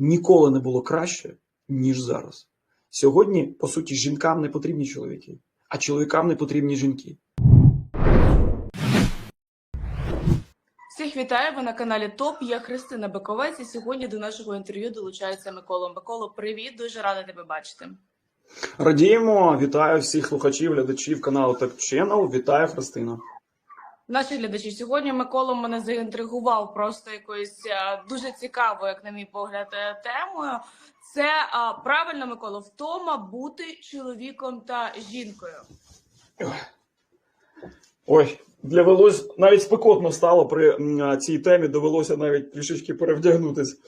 ніколи не було краще, ніж зараз. Сьогодні, по суті, жінкам не потрібні чоловіки, а чоловікам не потрібні жінки. Всіх вітаю! Ви на каналі ТОП. Я Христина Баковець, і сьогодні до нашого інтерв'ю долучається Микола. Микола, привіт! Дуже рада тебе бачити. Радіємо, вітаю всіх слухачів, глядачів каналу Так Channel. Вітаю Христина. Наші глядачі сьогодні Микола мене заінтригував просто якоюсь е, дуже цікавою, як на мій погляд, е, темою. Це правильно, Микола, втома бути чоловіком та жінкою. Ой, для волос навіть спекотно стало при цій темі. Довелося навіть трішечки перевдягнутись.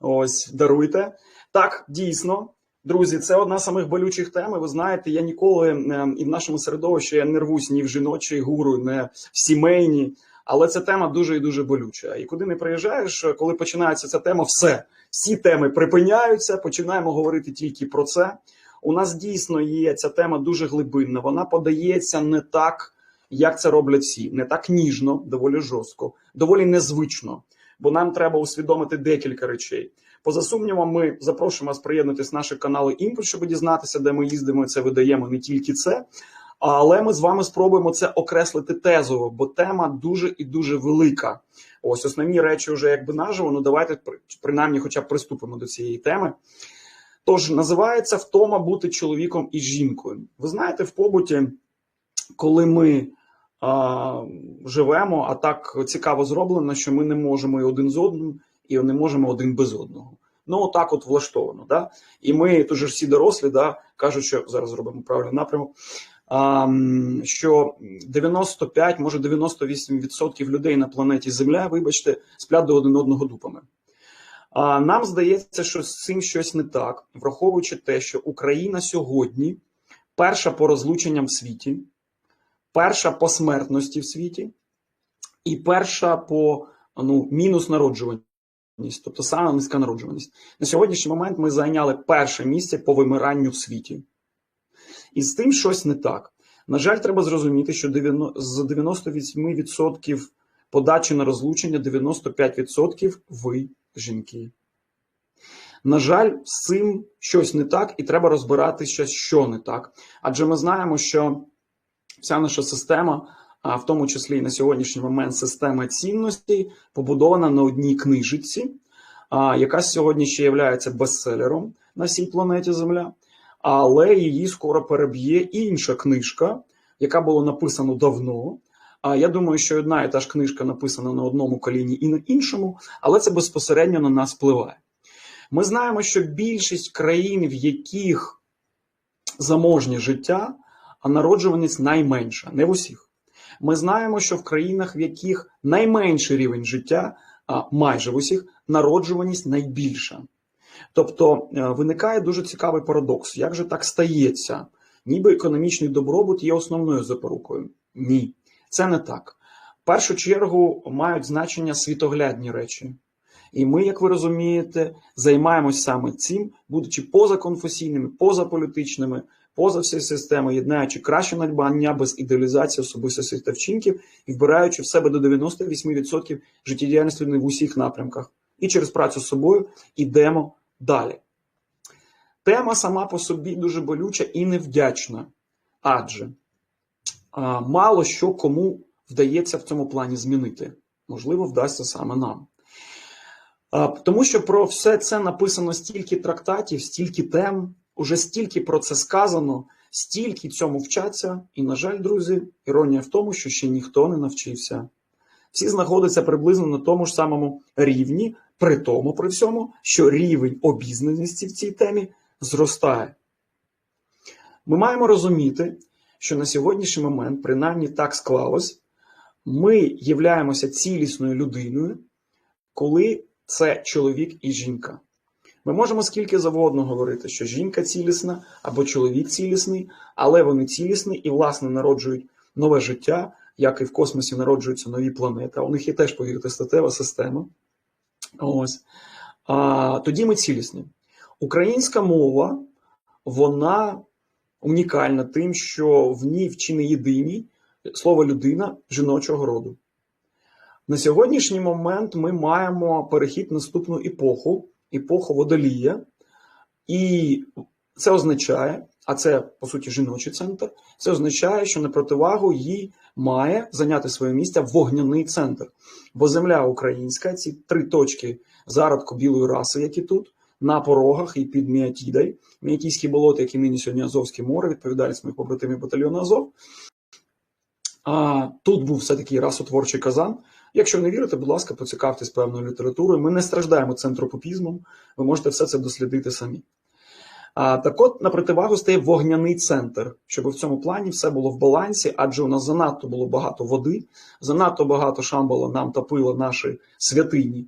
Ось, даруйте. Так, дійсно, друзі, це одна з самих болючих тем. Ви знаєте, я ніколи е, і в нашому середовищі я не рвусь ні в жіночий гуру, не в сімейні. Але ця тема дуже і дуже болюча. І куди не приїжджаєш, коли починається ця тема, все всі теми припиняються. Починаємо говорити тільки про це. У нас дійсно є ця тема дуже глибинна. Вона подається не так, як це роблять всі, не так ніжно, доволі жорстко, доволі незвично. Бо нам треба усвідомити декілька речей. Поза сумнівом, ми запрошуємо вас приєднатися до нашого каналу Імпульс, щоб дізнатися, де ми їздимо. Це видаємо не тільки це. Але ми з вами спробуємо це окреслити тезово, бо тема дуже і дуже велика. Ось основні речі вже якби наживо. Ну давайте при- принаймні, хоча б приступимо до цієї теми. Тож називається втома бути чоловіком і жінкою. Ви знаєте, в побуті, коли ми а, живемо, а так цікаво зроблено, що ми не можемо і один з одним, і не можемо один без одного. Ну, отак от влаштовано. Да? І ми ж всі дорослі, да, кажуть, що зараз зробимо правильний напрямок. Що 95, може 98% людей на планеті Земля, вибачте, сплять до один одного дупами. А нам здається, що з цим щось не так, враховуючи те, що Україна сьогодні перша по розлученням в світі, перша по смертності в світі, і перша по ну, мінус народжуваність, тобто саме низька народжуваність. На сьогоднішній момент ми зайняли перше місце по вимиранню в світі. І з тим щось не так. На жаль, треба зрозуміти, що з 98% подачі на розлучення 95% ви жінки. На жаль, з цим щось не так, і треба розбиратися, що не так. Адже ми знаємо, що вся наша система, а в тому числі і на сьогоднішній момент система цінностей, побудована на одній книжиці, яка сьогодні ще є бестселером на всій планеті Земля. Але її скоро переб'є інша книжка, яка була написана давно. А я думаю, що одна і та ж книжка написана на одному коліні і на іншому, але це безпосередньо на нас впливає. Ми знаємо, що більшість країн, в яких заможнє життя, а народжуваність найменша, не в усіх. Ми знаємо, що в країнах, в яких найменший рівень життя, майже в усіх, народжуваність найбільша. Тобто е, виникає дуже цікавий парадокс. Як же так стається? Ніби економічний добробут є основною запорукою. Ні, це не так. В першу чергу мають значення світоглядні речі. І ми, як ви розумієте, займаємось саме цим, будучи позаконфесійними, позаполітичними, поза всією системою, єднаючи краще надбання без ідеалізації особистостей та вчинків і вбираючи в себе до 98% життєдіяльності в усіх напрямках. І через працю з собою йдемо далі. Тема сама по собі дуже болюча і невдячна, адже а, мало що кому вдається в цьому плані змінити. Можливо, вдасться саме нам. А, Тому що про все це написано стільки трактатів, стільки тем, уже стільки про це сказано, стільки цьому вчаться, і, на жаль, друзі, іронія в тому, що ще ніхто не навчився. Всі знаходяться приблизно на тому ж самому рівні, при тому, при всьому, що рівень обізнаності в цій темі зростає. Ми маємо розуміти, що на сьогоднішній момент, принаймні так склалось, ми являємося цілісною людиною, коли це чоловік і жінка. Ми можемо скільки завгодно говорити, що жінка цілісна або чоловік цілісний, але вони цілісні і, власне, народжують нове життя, як і в космосі народжуються нові планети. У них є теж, повірте, статева система. Ось. А, тоді ми цілісні. Українська мова, вона унікальна тим, що в ній вчини єдині слово людина жіночого роду. На сьогоднішній момент ми маємо перехід наступну епоху, епоху водолія, і це означає, а це по суті жіночий центр, це означає, що на противагу їй має зайняти своє місце вогняний центр. Бо земля українська, ці три точки зародку білої раси, які тут, на порогах і під Міатідой, Міатійські болота, які нині сьогодні Азовське море, відповідальність моїх побратимів батальйону Азов. А тут був все-таки расотворчий казан. Якщо не вірите, будь ласка, поцікавтесь певною літературою. Ми не страждаємо центропопізмом, ви можете все це дослідити самі. А, так от на противагу стає вогняний центр, щоб в цьому плані все було в балансі, адже у нас занадто було багато води, занадто багато шамбала нам топило наші святині,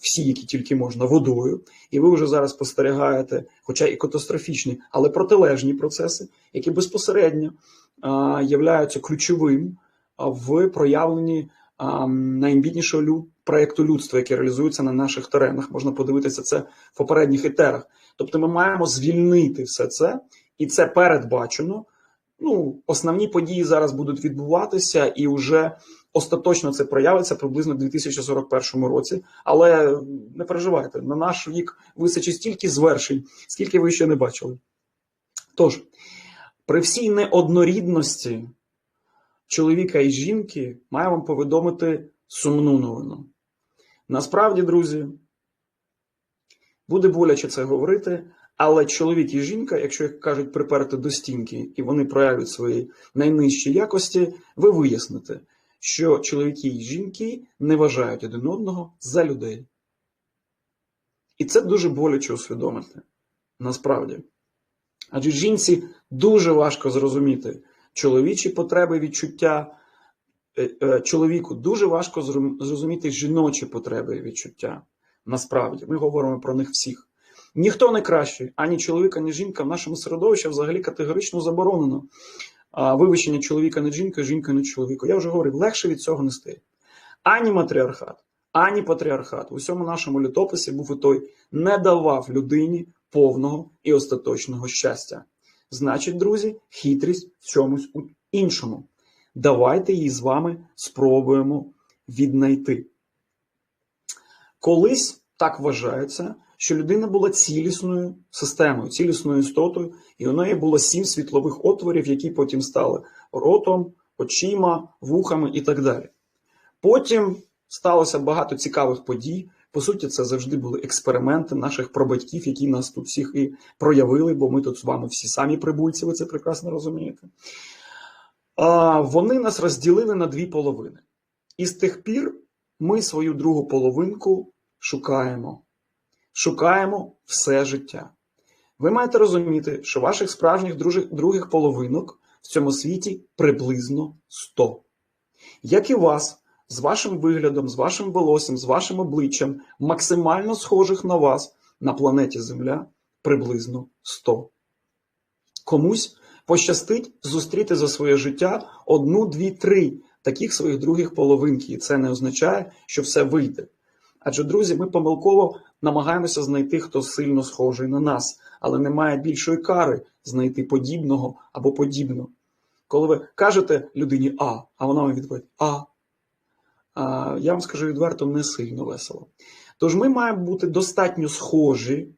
всі, які тільки можна, водою. І ви вже зараз спостерігаєте, хоча і катастрофічні, але протилежні процеси, які безпосередньо являються ключовим в проявленні а, найамбітнішого лю- проєкту людства, який реалізується на наших теренах. Можна подивитися це в попередніх етерах. Тобто ми маємо звільнити все це, і це передбачено. Ну, основні події зараз будуть відбуватися, і вже остаточно це проявиться приблизно в 2041 році. Але не переживайте, на наш вік височить стільки звершень, скільки ви ще не бачили. Тож, при всій неоднорідності чоловіка і жінки маю вам повідомити сумну новину. Насправді, друзі, буде боляче це говорити, але чоловік і жінка, якщо їх кажуть приперти до стінки, і вони проявлять свої найнижчі якості, ви виясните, що чоловіки і жінки не вважають один одного за людей. І це дуже боляче усвідомити. Насправді. Адже жінці дуже важко зрозуміти чоловічі потреби відчуття, е, е, чоловіку дуже важко зрозуміти жіночі потреби і відчуття. Насправді, ми говоримо про них всіх. Ніхто не кращий, ані чоловік, ані жінка в нашому середовищі взагалі категорично заборонено. Вивищення чоловіка над жінкою, жінка над чоловіком. Я вже говорив, легше від цього не стає. Ані матріархат, ані патріархат в усьому нашому літописі був і той не давав людині повного і остаточного щастя. Значить, друзі, хитрість в чомусь іншому. Давайте її з вами спробуємо віднайти. Колись так вважається, що людина була цілісною системою, цілісною істотою, і у неї було сім світлових отворів, які потім стали ротом, очима, вухами і так далі. Потім сталося багато цікавих подій. По суті, це завжди були експерименти наших прабатьків, які нас тут всіх і проявили, бо ми тут з вами всі самі прибульці, ви це прекрасно розумієте. А, вони нас розділили на дві половини. І з тих пір ми свою другу половинку шукаємо. Шукаємо все життя. Ви маєте розуміти, що ваших справжніх других половинок в цьому світі приблизно 100. Як і вас, з вашим виглядом, з вашим волоссям, з вашим обличчям, максимально схожих на вас на планеті Земля приблизно 100. Комусь пощастить зустріти за своє життя одну, дві, три таких своїх других половинки, і це не означає, що все вийде. Адже, друзі, ми помилково намагаємося знайти, хто сильно схожий на нас, але немає більшої кари знайти подібного або подібну. Коли ви кажете людині А, а вона вам відповідає А, а я вам скажу відверто, не сильно весело. Тож ми маємо бути достатньо схожі,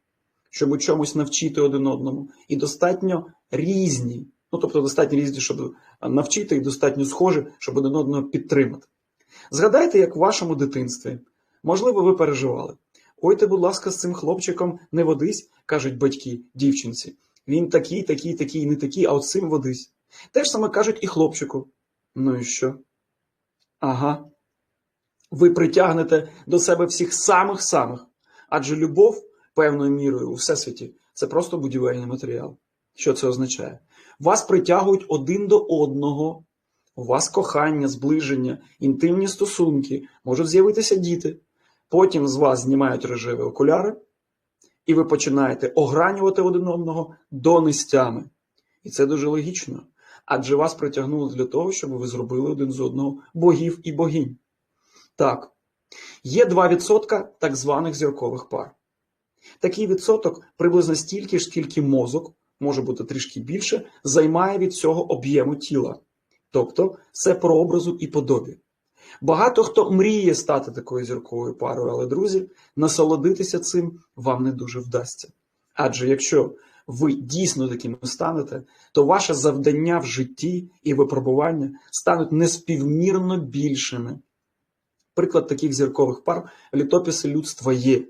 щоб у чомусь навчити один одному, і достатньо різні. Ну, тобто, достатньо різні, щоб навчити, і достатньо схожі, щоб один одного підтримати. Згадайте, як в вашому дитинстві, можливо, ви переживали. Ой ти, будь ласка, з цим хлопчиком не водись, кажуть батьки дівчинці. Він такий, такий, такий, не такий, а от цим водись. Те ж саме кажуть і хлопчику. Ну і що? Ага. Ви притягнете до себе всіх самих-самих. Адже любов певною мірою у всесвіті це просто будівельний матеріал. Що це означає? Вас притягують один до одного, у вас кохання, зближення, інтимні стосунки, можуть з'явитися діти. Потім з вас знімають рожеві окуляри, і ви починаєте огранювати один одного донестями. І це дуже логічно. Адже вас притягнули для того, щоб ви зробили один з одного богів і богинь. Так, є 2% так званих зіркових пар. Такий відсоток приблизно стільки ж, скільки мозок, може бути трішки більше, займає від цього об'єму тіла. Тобто це про образу і подобі. Багато хто мріє стати такою зірковою парою, але, друзі, насолодитися цим вам не дуже вдасться. Адже якщо ви дійсно такими станете, то ваше завдання в житті і випробування стануть неспівмірно більшими. Приклад таких зіркових пар в літописі людства є.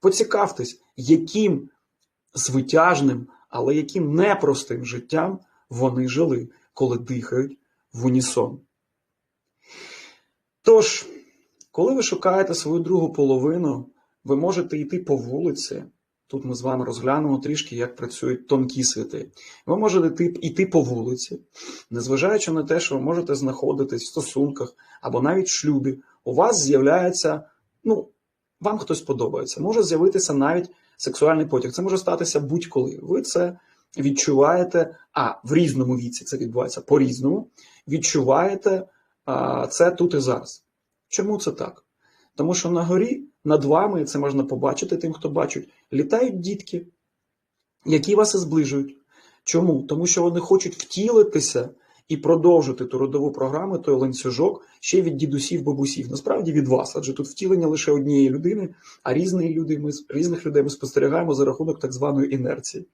Поцікавтесь, яким звитяжним, але яким непростим життям вони жили, коли дихають в унісон. Тож, коли ви шукаєте свою другу половину, ви можете йти по вулиці. Тут ми з вами розглянемо трішки, як працюють тонкі світи. Ви можете йти, по вулиці, незважаючи на те, що ви можете знаходитись в стосунках або навіть шлюбі, у вас з'являється, ну, вам хтось подобається. Може з'явитися навіть сексуальний потяг. Це може статися будь-коли. Ви це відчуваєте, а в різному віці це відбувається по-різному. Відчуваєте а, це тут і зараз. Чому це так? Тому що на горі над вами, це можна побачити тим, хто бачить, літають дітки, які вас і зближують. Чому? Тому що вони хочуть втілитися і продовжити ту родову програму, той ланцюжок ще від дідусів, бабусів. Насправді від вас, адже тут втілення лише однієї людини, а різні люди, ми, різних людей ми спостерігаємо за рахунок так званої інерції.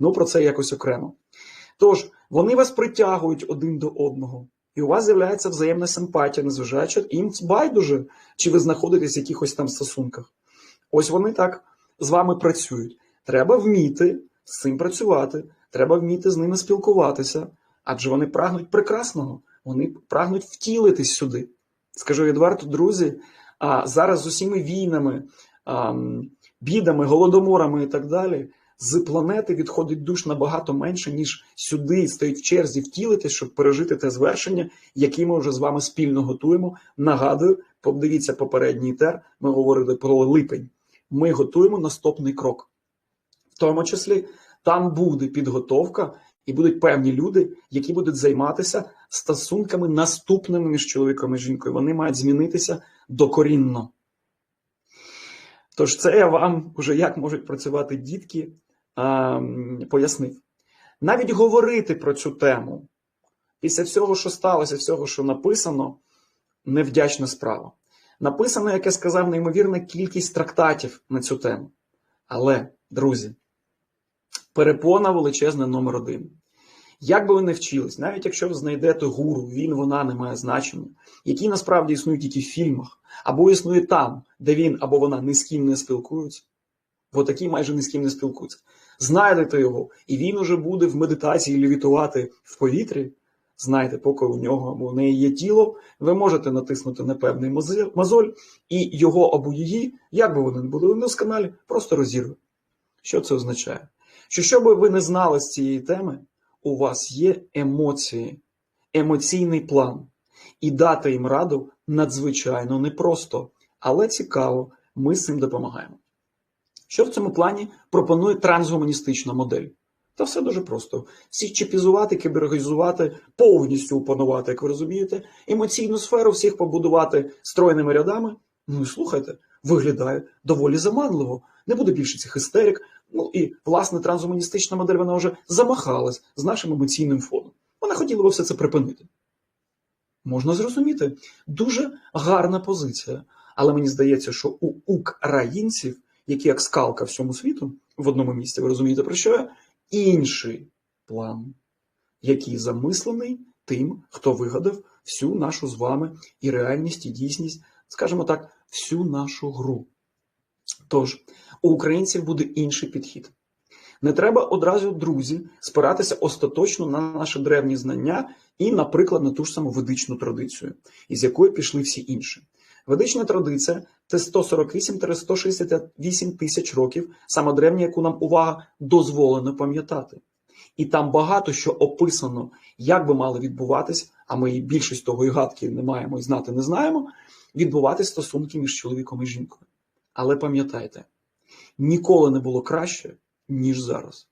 Ну про це якось окремо. Тож, вони вас притягують один до одного. І у вас з'являється взаємна симпатія, незважаючи їм байдуже, чи ви знаходитесь в якихось там стосунках. Ось вони так з вами працюють. Треба вміти з цим працювати, треба вміти з ними спілкуватися, адже вони прагнуть прекрасного, вони прагнуть втілитись сюди. Скажу відверто, друзі, а зараз з усіми війнами, бідами, голодоморами і так далі. З планети відходить душ набагато менше, ніж сюди стоїть в черзі втілитись, щоб пережити те звершення, яке ми вже з вами спільно готуємо. Нагадую, подивіться попередній тер. Ми говорили про липень. Ми готуємо наступний крок. В тому числі там буде підготовка, і будуть певні люди, які будуть займатися стосунками наступними між чоловіком і жінкою. Вони мають змінитися докорінно. Тож це я вам вже як можуть працювати дітки пояснив. Навіть говорити про цю тему після всього, що сталося, всього, що написано, невдячна справа. Написано, як я сказав, неймовірна кількість трактатів на цю тему. Але, друзі, перепона величезна номер один. Як би ви не вчились, навіть якщо ви знайдете гуру, він, вона не має значення, які насправді існують тільки в фільмах, або існує там, де він або вона ні з ким не спілкуються, бо такі майже ні з ким не спілкуються. Знайдете його, і він уже буде в медитації лівітувати в повітрі. Знайте, поки у нього або у неї є тіло, ви можете натиснути на певний мозоль, і його або її, як би вони не були на каналі, просто розірве. Що це означає? Що що би ви не знали з цієї теми, у вас є емоції, емоційний план, і дати їм раду надзвичайно непросто, але цікаво, ми з цим допомагаємо. Що в цьому плані пропонує трансгуманістична модель? Та все дуже просто: всіх чіпізувати, кібергізувати, повністю опанувати, як ви розумієте, емоційну сферу всіх побудувати стройними рядами. Ну і слухайте, виглядає доволі заманливо. Не буде більше цих істерик. Ну і власне трансгуманістична модель вона вже замахалась з нашим емоційним фоном. Вона хотіла би все це припинити. Можна зрозуміти, дуже гарна позиція. Але мені здається, що у українців, які як скалка всьому світу в одному місці, ви розумієте, про що я? інший план, який замислений тим, хто вигадав всю нашу з вами і реальність, і дійсність, скажімо так, всю нашу гру. Тож, у українців буде інший підхід. Не треба одразу, друзі, спиратися остаточно на наші древні знання і, наприклад, на ту ж саму ведичну традицію, із якої пішли всі інші. Ведична традиція це 148-168 тисяч років, саме древня, яку нам увага дозволено пам'ятати. І там багато що описано, як би мали відбуватись, а ми більшість того і гадки не маємо і знати не знаємо, відбуватись стосунки між чоловіком і жінкою. Але пам'ятайте, ніколи не було краще, ніж зараз.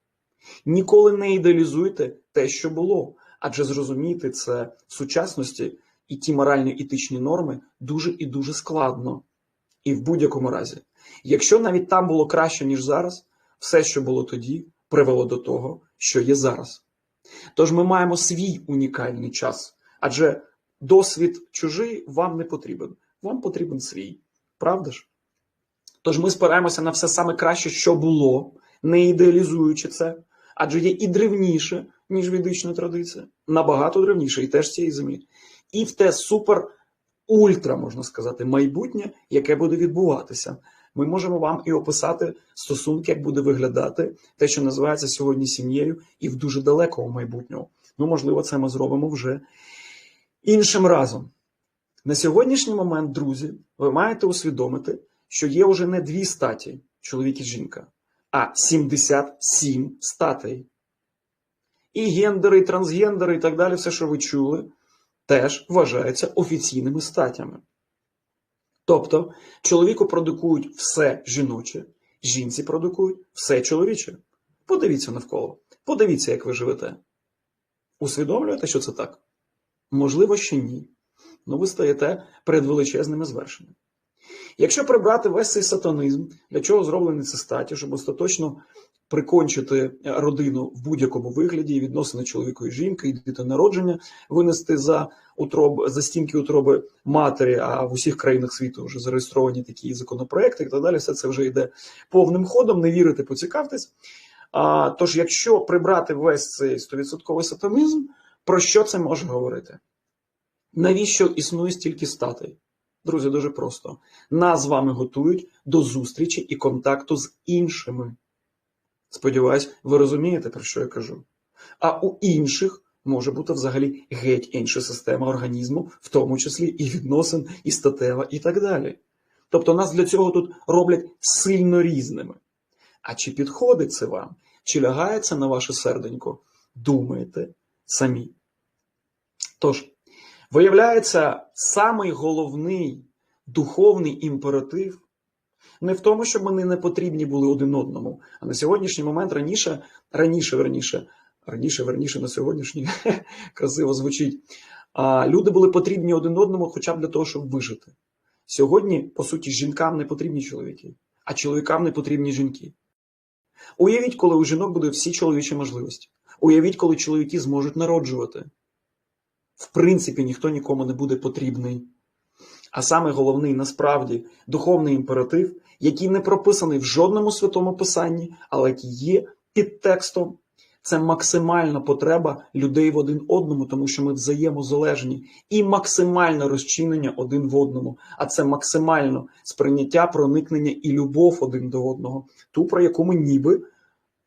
Ніколи не ідеалізуйте те, що було, адже зрозуміти це в сучасності і ті моральні етичні норми дуже і дуже складно. І в будь-якому разі, якщо навіть там було краще, ніж зараз, все, що було тоді, привело до того, що є зараз. Тож ми маємо свій унікальний час, адже досвід чужий вам не потрібен. Вам потрібен свій. Правда ж? Тож ми спираємося на все саме краще, що було, не ідеалізуючи це, адже є і древніше, ніж ведична традиція, набагато древніше, і теж цієї землі. І в те супер ультра, можна сказати, майбутнє, яке буде відбуватися. Ми можемо вам і описати стосунки, як буде виглядати те, що називається сьогодні сім'єю, і в дуже далекому майбутньому. Ну, можливо, це ми зробимо вже іншим разом. На сьогоднішній момент, друзі, ви маєте усвідомити, що є вже не дві статі чоловік і жінка, а 77 статей. І гендери, і трансгендери, і так далі, все, що ви чули, теж вважаються офіційними статями. Тобто, чоловіку продукують все жіноче, жінці продукують все чоловіче. Подивіться навколо, подивіться, як ви живете. Усвідомлюєте, що це так? Можливо, ще ні. Ну ви стаєте перед величезними звершеннями. Якщо прибрати весь цей сатанизм, для чого зроблені ці статі, щоб остаточно прикончити родину в будь-якому вигляді, і відносини чоловіка і жінки, і дитинонародження винести за утроб, за стінки утроби матері, а в усіх країнах світу вже зареєстровані такі законопроекти і так далі, все це вже йде повним ходом, не вірите, поцікавтесь. А, тож, якщо прибрати весь цей 100% сатанизм, про що це може говорити? Навіщо існує стільки статей? Друзі, дуже просто. Нас з вами готують до зустрічі і контакту з іншими. Сподіваюсь, ви розумієте, про що я кажу. А у інших може бути взагалі геть інша система організму, в тому числі і відносин, і статева, і так далі. Тобто нас для цього тут роблять сильно різними. А чи підходить це вам, чи лягає це на ваше серденько? Думайте самі. Тож, виявляється, самий головний духовний імператив не в тому, щоб вони не потрібні були один одному. А на сьогоднішній момент раніше, раніше, верніше, раніше, верніше на сьогоднішній красиво звучить. А люди були потрібні один одному, хоча б для того, щоб вижити. Сьогодні, по суті, жінкам не потрібні чоловіки, а чоловікам не потрібні жінки. Уявіть, коли у жінок будуть всі чоловічі можливості. Уявіть, коли чоловіки зможуть народжувати. В принципі, ніхто нікому не буде потрібний. А саме головний насправді духовний імператив, який не прописаний в жодному святому писанні, але який є під текстом, це максимальна потреба людей в один одному, тому що ми взаємозалежні, і максимальне розчинення один в одному, а це максимально сприйняття, проникнення і любов один до одного, ту, про яку ми ніби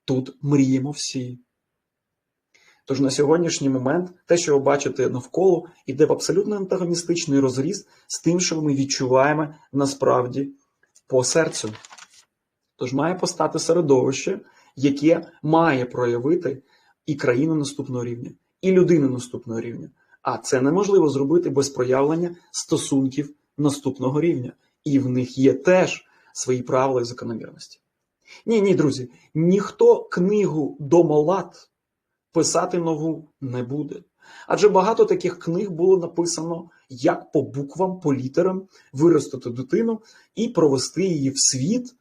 тут мріємо всі. Тож на сьогоднішній момент те, що ви бачите навколо, йде в абсолютно антагоністичний розріз з тим, що ми відчуваємо насправді по серцю. Тож має постати середовище, яке має проявити і країну наступного рівня, і людину наступного рівня. А це неможливо зробити без проявлення стосунків наступного рівня. І в них є теж свої правила і закономірності. Ні, ні, друзі, ніхто книгу домолад писати нову не буде. Адже багато таких книг було написано як по буквам, по літерам виростити дитину і провести її в світ,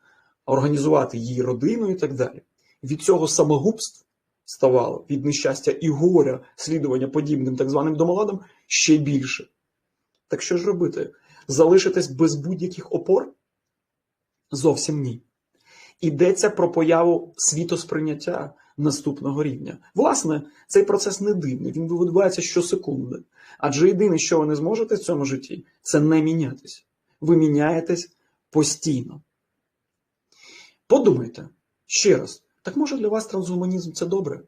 організувати її родину і так далі. Від цього самогубств ставало від нещастя і горя слідування подібним так званим домоладам ще більше. Так що ж робити? Залишитись без будь-яких опор? Зовсім ні. Йдеться про появу світосприйняття наступного рівня. Власне, цей процес не дивний, він відбувається щосекунди. Адже єдине, що ви не зможете в цьому житті, це не мінятись. Ви міняєтесь постійно. Подумайте ще раз, так може для вас трансгуманізм це добре?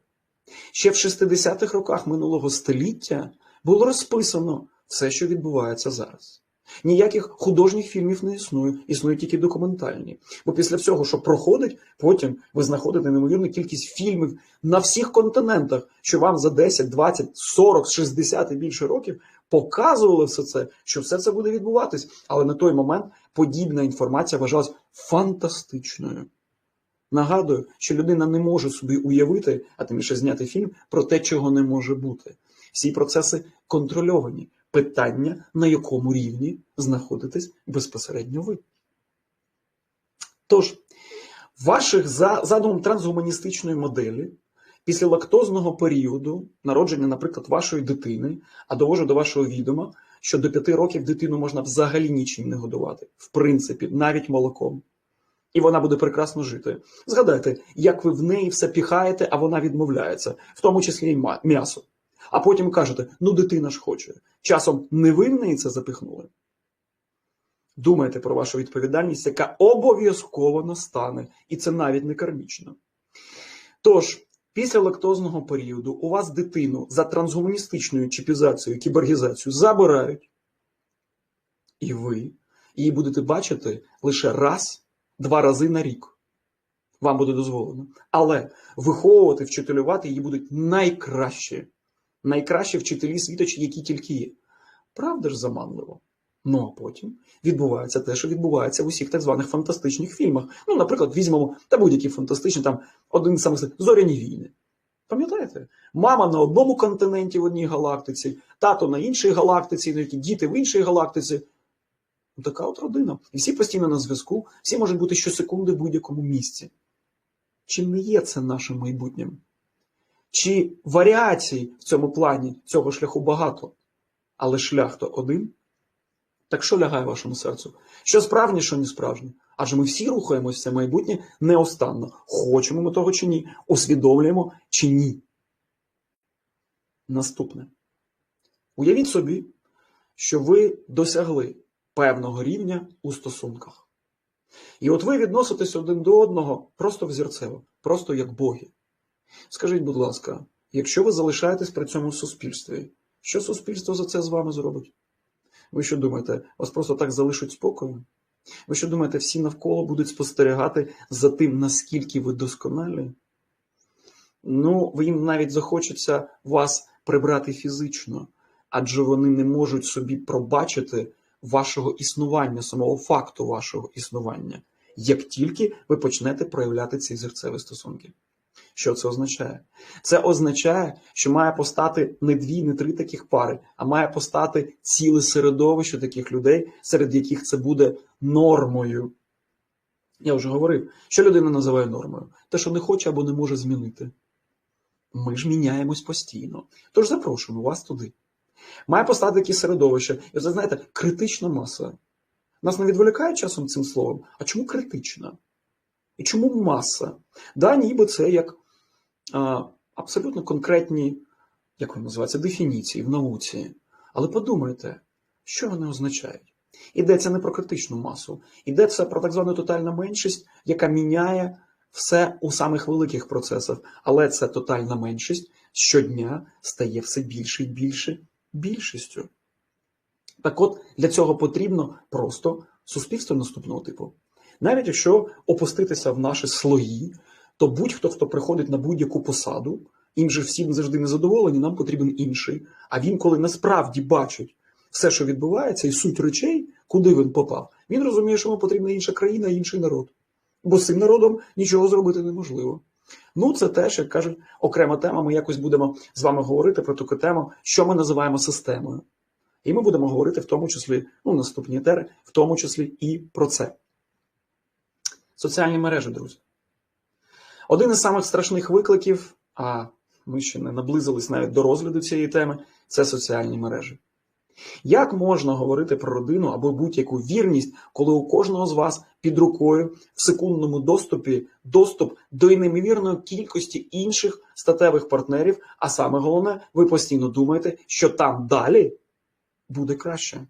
Ще в 60-х роках минулого століття було розписано все, що відбувається зараз. Ніяких художніх фільмів не існує, існують тільки документальні. Бо після всього, що проходить, потім ви знаходите неймовірну кількість фільмів на всіх континентах, що вам за 10, 20, 40, 60 і більше років показували все це, що все це буде відбуватись. Але на той момент подібна інформація вважалась фантастичною. Нагадую, що людина не може собі уявити, а тим більше зняти фільм про те, чого не може бути. Всі процеси контрольовані. Питання, на якому рівні знаходитесь безпосередньо ви. Тож, ваших за задумом трансгуманістичної моделі після лактозного періоду народження, наприклад, вашої дитини, а довожу до вашого відома, що до 5 років дитину можна взагалі нічим не годувати, в принципі, навіть молоком. І вона буде прекрасно жити. Згадайте, як ви в неї все піхаєте, а вона відмовляється, в тому числі ма- м'ясо. А потім кажете: ну дитина ж хоче. Часом не ви це запихнули. Думайте про вашу відповідальність, яка обов'язково настане, і це навіть не кармічно. Тож, після лактозного періоду у вас дитину за трансгуманістичною чіпізацією, кіборгізацією забирають, і ви її будете бачити лише раз, два рази на рік. Вам буде дозволено. Але виховувати, вчителювати її будуть найкращі, найкращі вчителі світочі, які тільки є. Правда ж заманливо? Ну а потім відбувається те, що відбувається в усіх так званих фантастичних фільмах. Ну, наприклад, візьмемо та будь-які фантастичні, там один з самих зоряні війни. Пам'ятаєте? Мама на одному континенті в одній галактиці, тато на іншій галактиці, які діти в іншій галактиці. Ну, Така от родина. І всі постійно на зв'язку, всі можуть бути щосекунди в будь-якому місці. Чи не є це нашим майбутнім? Чи варіацій в цьому плані цього шляху багато, але шлях то один? Так що лягає вашому серцю? Що справжнє, що не справжнє? Адже ми всі рухаємося в майбутнє неостанно. Хочемо ми того чи ні, усвідомлюємо чи ні. Наступне. Уявіть собі, що ви досягли певного рівня у стосунках. І от ви відноситесь один до одного просто взірцево, просто як боги. Скажіть, будь ласка, якщо ви залишаєтесь при цьому суспільстві, що суспільство за це з вами зробить? Ви що думаєте, вас просто так залишать спокою? Ви що думаєте, всі навколо будуть спостерігати за тим, наскільки ви досконалі? Ну, їм навіть захочеться вас прибрати фізично, адже вони не можуть собі пробачити вашого існування, самого факту вашого існування, як тільки ви почнете проявляти ці зерцеві стосунки. Що це означає? Це означає, що має постати не дві, не три таких пари, а має постати ціле середовище таких людей, серед яких це буде нормою. Я вже говорив, що людина називає нормою? Те, що не хоче або не може змінити. Ми ж міняємось постійно. Тож запрошуємо вас туди. Має постати таке середовище. І це, знаєте, критична маса. Нас не відволікає часом цим словом. А чому критична? І чому маса? Да, ніби це як абсолютно конкретні, як вони називаються, дефініції в науці. Але подумайте, що вони означають? Йдеться не про критичну масу, йдеться про так звану тотальну меншість, яка міняє все у самих великих процесах. Але ця тотальна меншість щодня стає все більше і більше більшістю. Так от, для цього потрібно просто суспільство наступного типу. Навіть якщо опуститися в наші слої, то будь-хто, хто приходить на будь-яку посаду, їм же всім завжди незадоволені, нам потрібен інший. А він, коли насправді бачить все, що відбувається, і суть речей, куди він попав, він розуміє, що йому потрібна інша країна, інший народ. Бо з цим народом нічого зробити неможливо. Ну, це теж, як кажуть, окрема тема. Ми якось будемо з вами говорити про таку тему, що ми називаємо системою. І ми будемо говорити в тому числі, ну, наступні етери, в тому числі і про це. Соціальні мережі, друзі. Один із самих страшних викликів, а ми ще не наблизились навіть до розгляду цієї теми, це соціальні мережі. Як можна говорити про родину або будь-яку вірність, коли у кожного з вас під рукою в секундному доступі доступ до неймовірної кількості інших статевих партнерів, а саме головне, ви постійно думаєте, що там далі буде краще?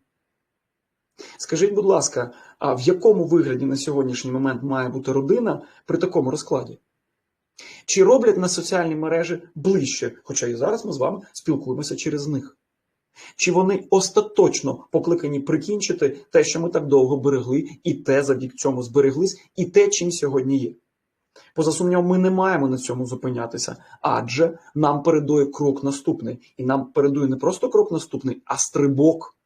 Скажіть, будь ласка, а в якому вигляді на сьогоднішній момент має бути родина при такому розкладі? Чи роблять на соціальні мережі ближче, хоча і зараз ми з вами спілкуємося через них? Чи вони остаточно покликані прикінчити те, що ми так довго берегли, і те, завдяки цьому збереглись, і те, чим сьогодні є? Поза сумнівом, ми не маємо на цьому зупинятися, адже нам передує крок наступний. І нам передує не просто крок наступний, а стрибок.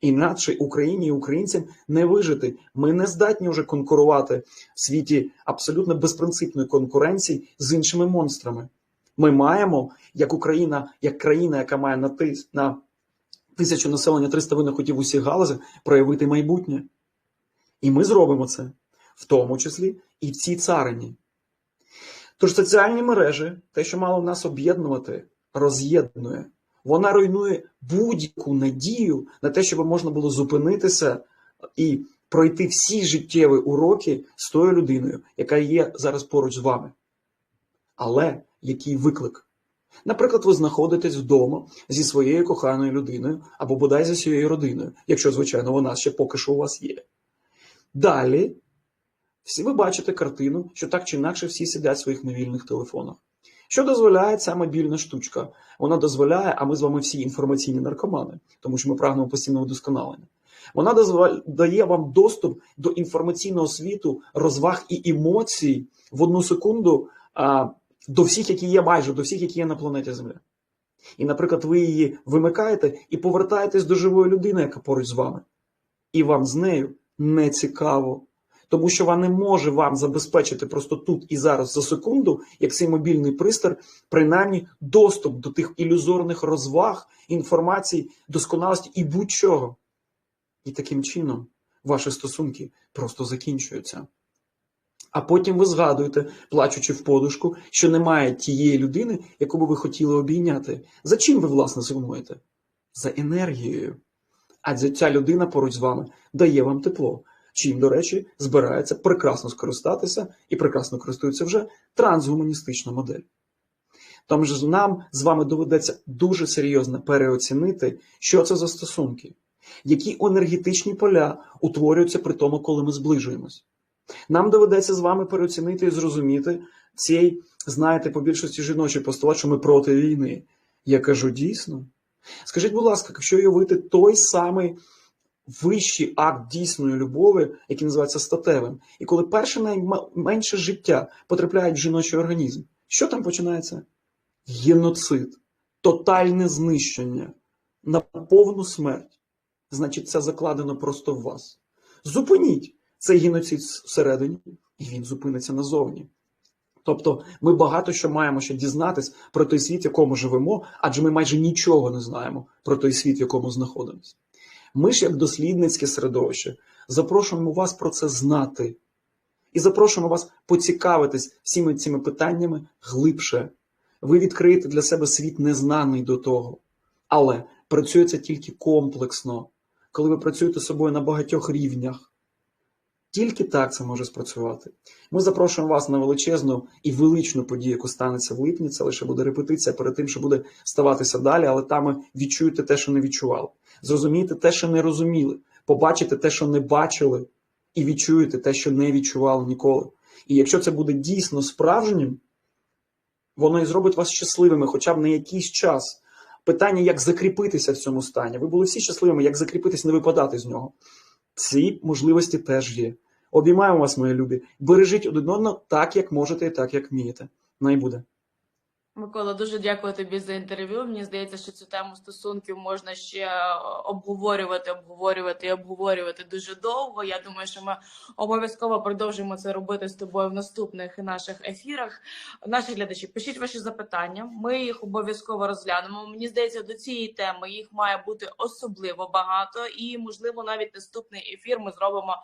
Інакше Україні і українцям не вижити. Ми не здатні вже конкурувати в світі абсолютно безпринципної конкуренції з іншими монстрами. Ми маємо, як Україна, як країна, яка має на тис на тисячу населення 300 винахотів усіх галузях, проявити майбутнє. І ми зробимо це, в тому числі і в цій царині. Тож соціальні мережі, те, що мало нас об'єднувати, роз'єднує. Вона руйнує будь-яку надію на те, щоб можна було зупинитися і пройти всі життєві уроки з тою людиною, яка є зараз поруч з вами. Але який виклик? Наприклад, ви знаходитесь вдома зі своєю коханою людиною або бодай зі своєю родиною, якщо, звичайно, вона ще поки що у вас є. Далі всі ви бачите картину, що так чи інакше всі сидять в своїх мобільних телефонах. Що дозволяє ця мобільна штучка? Вона дозволяє, а ми з вами всі інформаційні наркомани, тому що ми прагнемо постійного вдосконалення. Вона дозволяє, дає вам доступ до інформаційного світу, розваг і емоцій в одну секунду а, до всіх, які є майже до всіх, які є на планеті Земля. І, наприклад, ви її вимикаєте і повертаєтесь до живої людини, яка поруч з вами. І вам з нею не цікаво. Тому що вона не може вам забезпечити просто тут і зараз за секунду, як цей мобільний пристар, принаймні доступ до тих ілюзорних розваг, інформацій, досконалості і будь-чого. І таким чином ваші стосунки просто закінчуються. А потім ви згадуєте, плачучи в подушку, що немає тієї людини, яку би ви хотіли обійняти. За чим ви, власне, сумуєте? За енергією. Адже ця людина поруч з вами дає вам тепло, чим, до речі, збирається прекрасно скористатися і прекрасно користується вже трансгуманістична модель. Тому ж нам з вами доведеться дуже серйозно переоцінити, що це за стосунки, які енергетичні поля утворюються при тому, коли ми зближуємось. Нам доведеться з вами переоцінити і зрозуміти цей, знаєте, по більшості жіночий постулат, що ми проти війни. Я кажу дійсно. Скажіть, будь ласка, якщо уявити той самий вищий акт дійсної любові, який називається статевим, і коли перше найменше життя потрапляє в жіночий організм, що там починається? Геноцид, тотальне знищення на повну смерть. Значить, це закладено просто в вас. Зупиніть цей геноцид всередині, і він зупиниться назовні. Тобто ми багато що маємо ще дізнатись про той світ, в якому живемо, адже ми майже нічого не знаємо про той світ, в якому знаходимося. Ми ж, як дослідницьке середовище, запрошуємо вас про це знати. І запрошуємо вас поцікавитись всіми цими питаннями глибше. Ви відкриєте для себе світ незнаний до того. Але працюється тільки комплексно, коли ви працюєте з собою на багатьох рівнях. Тільки так це може спрацювати. Ми запрошуємо вас на величезну і величну подію, яку станеться в липні. Це лише буде репетиція перед тим, що буде ставатися далі, але там ви відчуєте те, що не відчували. Зрозумієте те, що не розуміли, побачите те, що не бачили, і відчуєте те, що не відчували ніколи. І якщо це буде дійсно справжнім, воно і зробить вас щасливими, хоча б на якийсь час. Питання, як закріпитися в цьому стані. Ви були всі щасливими, як закріпитися, не випадати з нього. Ці можливості теж є. Обіймаємо вас, мої любі. Бережіть один одного так, як можете, і так, як вмієте. Най буде. Микола, дуже дякую тобі за інтерв'ю. Мені здається, що цю тему стосунків можна ще обговорювати, обговорювати і обговорювати дуже довго. Я думаю, що ми обов'язково продовжимо це робити з тобою в наступних наших ефірах. Наші глядачі, пишіть ваші запитання. Ми їх обов'язково розглянемо. Мені здається, до цієї теми їх має бути особливо багато, і можливо навіть наступний ефір ми зробимо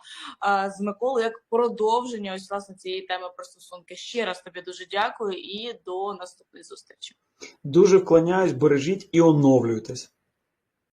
е, з Миколою як продовження ось власне цієї теми про стосунки. Ще раз тобі дуже дякую і до наступної зустрічі. Дуже вклоняюсь, бережіть і оновлюйтесь.